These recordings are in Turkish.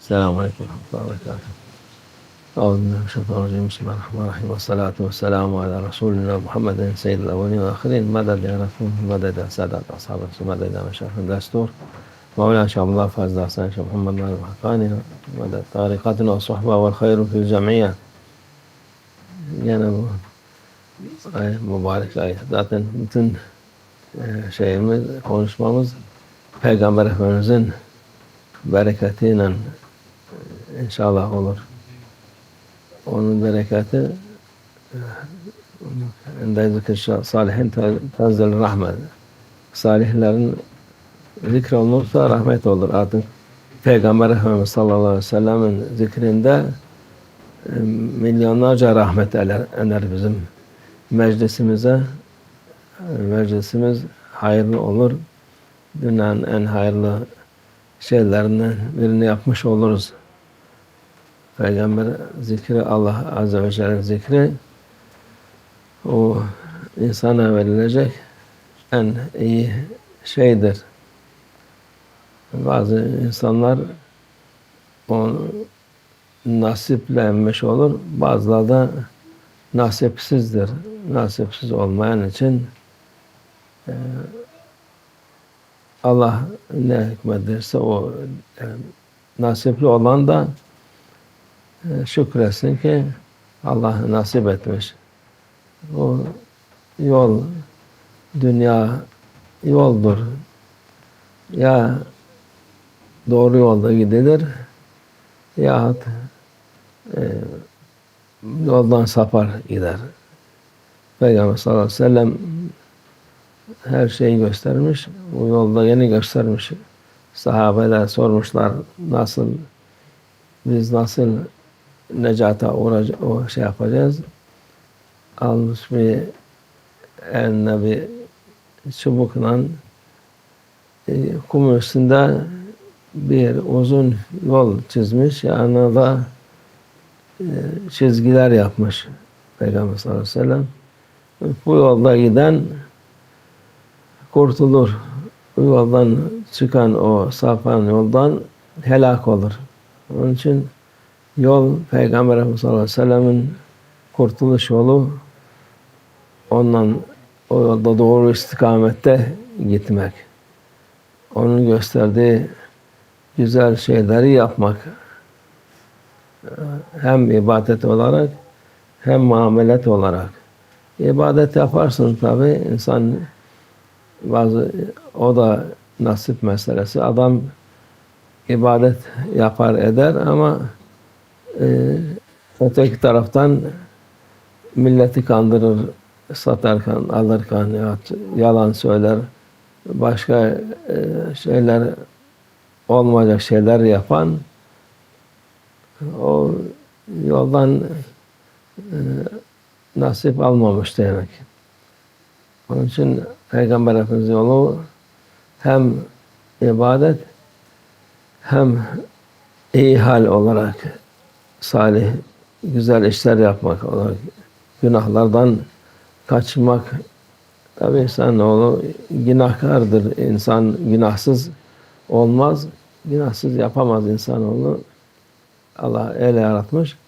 السلام عليكم ورحمة الله وبركاته. أعوذ بالله من الشيطان الرجيم. بسم الله الرحمن الرحيم. والصلاة والسلام على رسولنا محمد سيد الأولين والآخرين. مدد يا رسول مدد يا سادة أصحاب الرسول مدد يا مشايخ الدستور مولانا شيخ عبد الله فاز دعسان شيخ محمد بن الحقاني. مدد طريقتنا والصحبة والخير في الجمعية يعني أبو أي مبارك أي mübarek متن. شيء من قول شمامز Peygamber Efendimiz'in bereketiyle inşallah olur. Onun bereketi inde zikir salihin tenzil rahmet. Salihlerin zikri olursa rahmet olur. Artık Peygamber Efendimiz sallallahu aleyhi ve sellem'in zikrinde e, milyonlarca rahmet eler, ener bizim meclisimize. E, Meclisimiz hayırlı olur. Dünyanın en hayırlı şeylerinden birini yapmış oluruz. Peygamber zikri, Allah Azze ve Celle zikri o insana verilecek en iyi şeydir. Bazı insanlar onu nasiplenmiş olur. Bazıları da nasipsizdir. Nasipsiz olmayan için e, Allah ne hikmederse o e, nasipli olan da şükretsin ki Allah nasip etmiş. O yol dünya yoldur. Ya doğru yolda gidilir yahut e, yoldan sapar gider. Peygamber sallallahu aleyhi ve sellem her şeyi göstermiş. Bu yolda yeni göstermiş. Sahabeler sormuşlar nasıl biz nasıl necata uğraca, o şey yapacağız. Almış bir eline bir çubukla e, kum üstünde bir uzun yol çizmiş. Yanına da e, çizgiler yapmış Peygamber sallallahu aleyhi ve sellem. Bu yolda giden kurtulur. Bu yoldan çıkan o sapan yoldan helak olur. Onun için yol Peygamber Efendimiz sallallahu aleyhi ve sellem'in kurtuluş yolu ondan o yolda doğru istikamette gitmek. Onun gösterdiği güzel şeyleri yapmak. Hem ibadet olarak hem muamelet olarak. İbadet yaparsın tabi insan bazı o da nasip meselesi. Adam ibadet yapar eder ama öteki taraftan milleti kandırır satarken, alırken ya yalan söyler başka e, şeyler olmayacak şeyler yapan o yoldan e, nasip almamış demek. Onun için Peygamber Efendimiz yolu hem ibadet hem iyi hal olarak salih, güzel işler yapmak günahlardan kaçmak tabi insanoğlu günahkardır. İnsan günahsız olmaz. Günahsız yapamaz insanoğlu. Allah öyle yaratmış.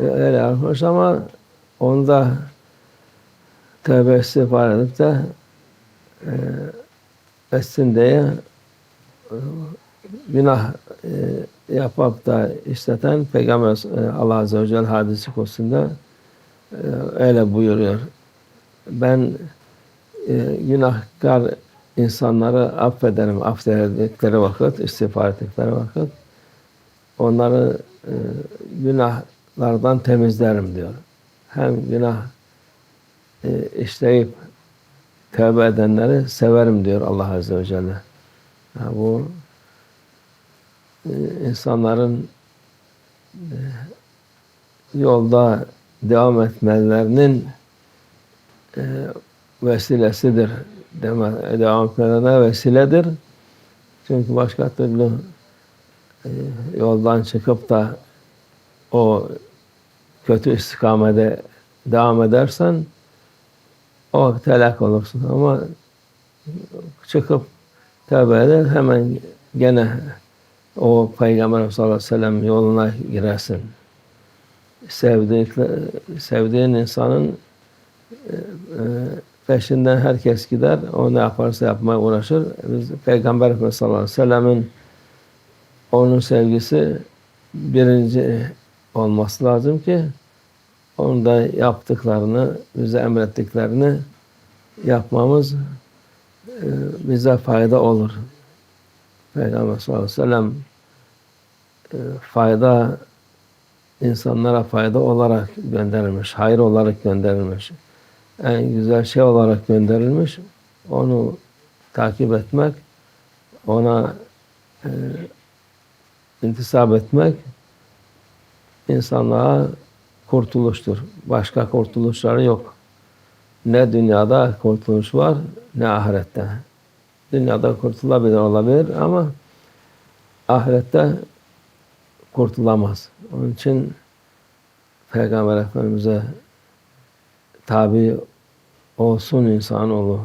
Öyle yaratmış ama onda tövbe istiğfar edip de e, diye e, günah e, yapıp da işleten Peygamber e, Allah Azze ve Celle hadisi konusunda e, öyle buyuruyor. Ben e, günahkar insanları affederim, affedildikleri vakit, istiğfar ettikleri vakit onları günahlardan temizlerim diyor. Hem günah işleyip tövbe edenleri severim diyor Allah Azze ve Celle. Yani bu e, insanların e, yolda devam etmelerinin e, vesilesidir. Devam etmelerine vesiledir. Çünkü başka türlü yoldan çıkıp da o kötü istikamede devam edersen o vakit helak olursun. Ama çıkıp tövbe eder hemen gene o Peygamber sallallahu aleyhi ve sellem yoluna girersin. Sevdikle, sevdiğin insanın e, e, peşinden herkes gider. O ne yaparsa yapmaya uğraşır. Biz Peygamber Efendimiz sallallahu aleyhi ve sellemin onun sevgisi birinci olması lazım ki onun da yaptıklarını, bize emrettiklerini yapmamız e, bize fayda olur. Peygamber sallallahu aleyhi ve sellem fayda insanlara fayda olarak gönderilmiş, hayır olarak gönderilmiş, en güzel şey olarak gönderilmiş. Onu takip etmek, ona e, intisap etmek insanlığa kurtuluştur. Başka kurtuluşları yok. Ne dünyada kurtuluş var ne ahirette. Dünyada kurtulabilir olabilir ama ahirette kurtulamaz. Onun için Peygamber Efendimiz'e tabi olsun insanoğlu.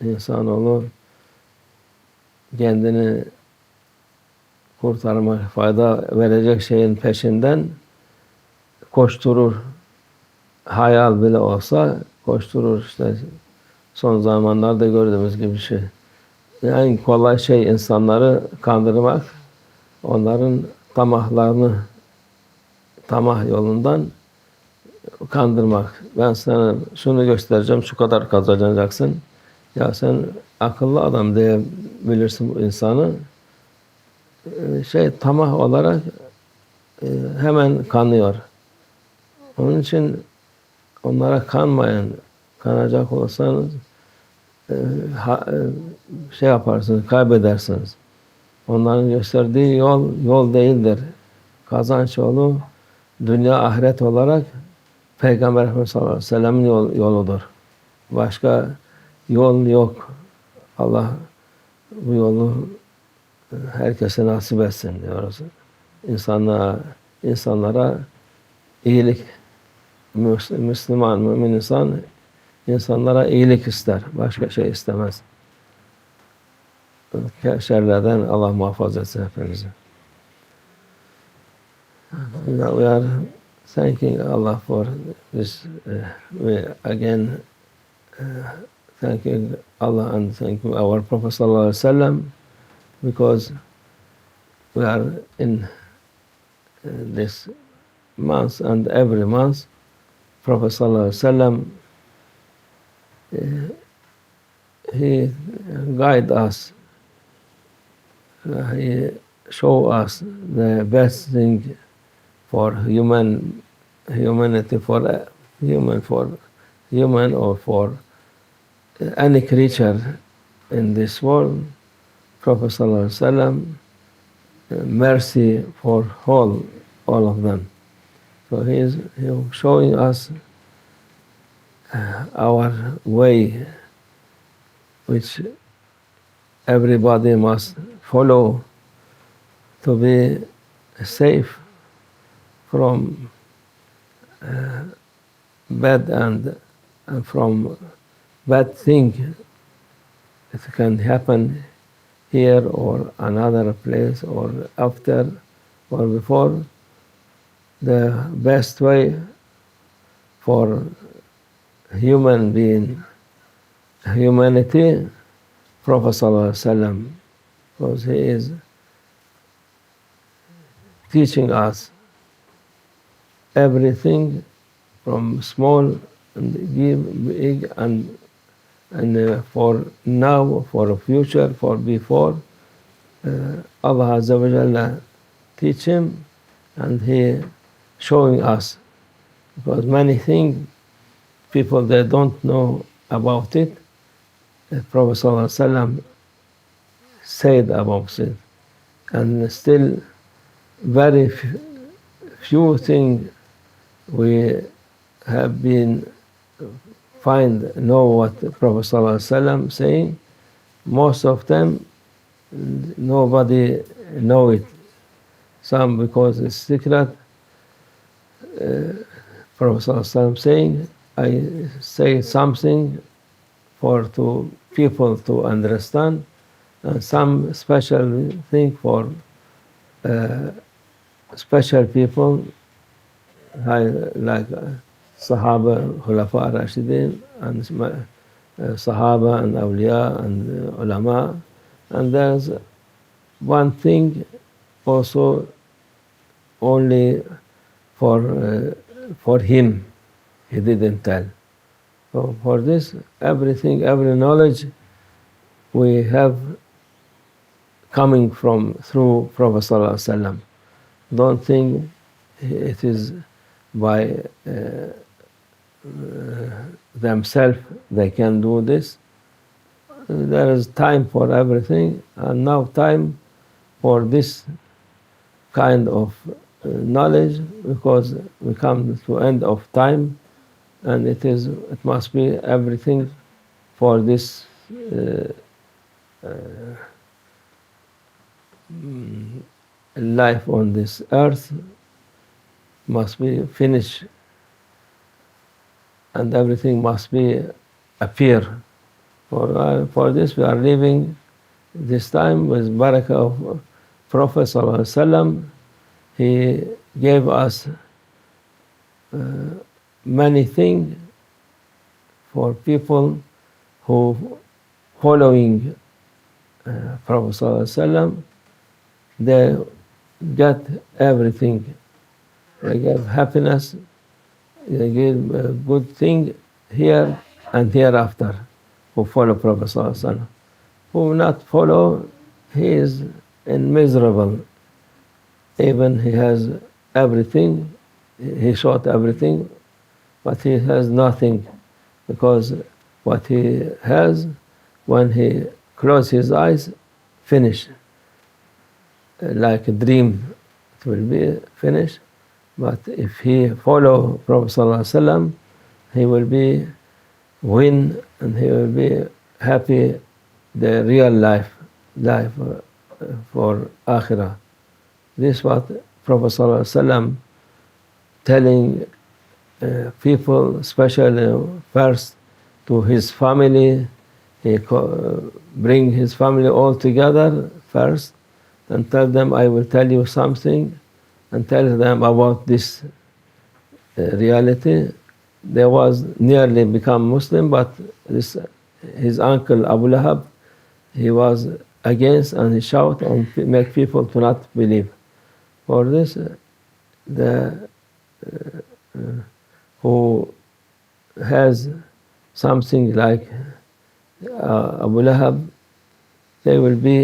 İnsanoğlu kendini kurtarmak, fayda verecek şeyin peşinden koşturur. Hayal bile olsa koşturur. İşte son zamanlarda gördüğümüz gibi şey. En kolay şey insanları kandırmak, onların tamahlarını tamah yolundan kandırmak. Ben sana şunu göstereceğim, şu kadar kazanacaksın. Ya sen akıllı adam diyebilirsin bu insanı. Ee, şey tamah olarak e, hemen kanıyor. Onun için onlara kanmayın. Kanacak olsanız e, e, şey yaparsınız, kaybedersiniz. Onların gösterdiği yol yol değildir. Kazanç yolu dünya ahiret olarak Peygamber Efendimiz sallallahu yol, yoludur. Başka yol yok. Allah bu yolu herkese nasip etsin diyoruz. İnsanlara, insanlara iyilik, Müslüman, mümin insan insanlara iyilik ister. Başka şey istemez. Şerlerden Allah muhafaza etsin hepimizi. We are thanking Allah for this. Uh, we again uh, thanking Allah and thanking our Prophet sallallahu alaihi wasallam because we are in uh, this month and every month Prophet sallallahu alaihi wasallam uh, he guide us he show us the best thing for human humanity for uh, human for human or for any creature in this world Prophet ﷺ, mercy for all, all of them. So he is he is showing us uh, our way, which everybody must follow to be safe from uh, bad and, and from bad thing that can happen here or another place or after or before, the best way for human being, humanity, Prophet ﷺ, because he is teaching us everything from small and give big and and uh, for now, for future, for before, uh, Allah Azza wa Jalla teach him and he showing us. Because many things people they don't know about it the Prophet ﷺ said about it and still very few things we have been find know what the Prophet ﷺ saying. Most of them nobody know it. Some because it's secret. Uh, Prophet ﷺ saying, I say something for to people to understand, and some special thing for uh, special people like, uh, Sahaba, Khulafa Rashidin, and uh, Sahaba and Awliya and uh, Ulama. And there's one thing also only for, uh, for him, he didn't tell. So for this, everything, every knowledge we have coming from through Prophet Wasallam. Don't think it is by uh, uh, themselves they can do this. There is time for everything, and now time for this kind of uh, knowledge because we come to end of time, and it is it must be everything for this. Uh, uh, life on this earth must be finished and everything must be appear. For, uh, for this we are living this time with barakah of Prophet ﷺ. He gave us uh, many things for people who following uh, Prophet ﷺ. They get everything. They get happiness, they get a good thing here and hereafter who follow Prophet ﷺ. Who not follow, he is in miserable. Even he has everything, he shot everything, but he has nothing because what he has, when he close his eyes, finish. Like a dream, it will be finished. But if he follow Prophet he will be win and he will be happy the real life, life uh, for akhirah. This is what Prophet telling uh, people, especially first to his family, he co- bring his family all together first and tell them, I will tell you something and tell them about this uh, reality. There was nearly become Muslim, but this, his uncle Abu Lahab, he was against and he shout and make people to not believe. For this, uh, the uh, who has something like uh, Abu Lahab, they will be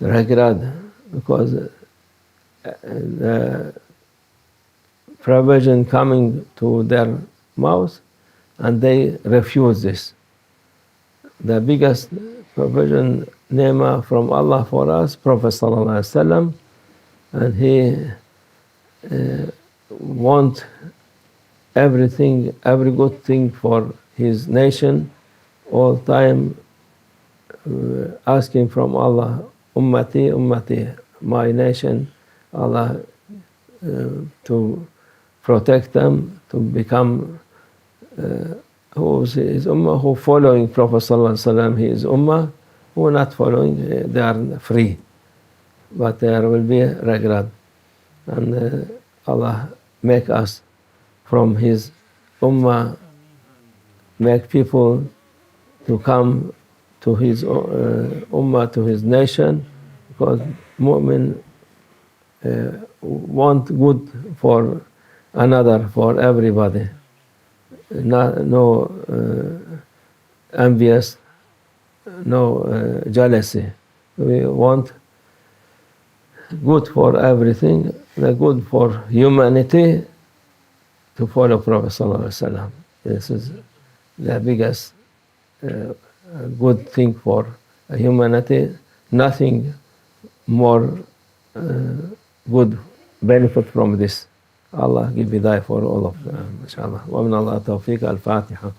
regret because the provision coming to their mouth and they refuse this. The biggest provision nema from Allah for us, Prophet Sallallahu Alaihi Wasallam, and he uh, want everything, every good thing for his nation, all time uh, asking from Allah, Ummati, Ummati, my nation, Allah uh, to protect them, to become uh, who is his ummah, who following Prophet Sallallahu Wasallam, his ummah, who not following, uh, they are free. But there will be regret. And uh, Allah make us from his ummah, make people to come to his uh, ummah, to his nation, because mu'min uh, want good for another, for everybody. No, no uh, envious, no uh, jealousy. We want good for everything, the good for humanity to follow Prophet Sallallahu Alaihi Wasallam. This is the biggest uh, good thing for humanity. Nothing more uh, good benefit from this. Allah give hidayah for all of them, inshallah. ومن الله التوفيق الفاتحة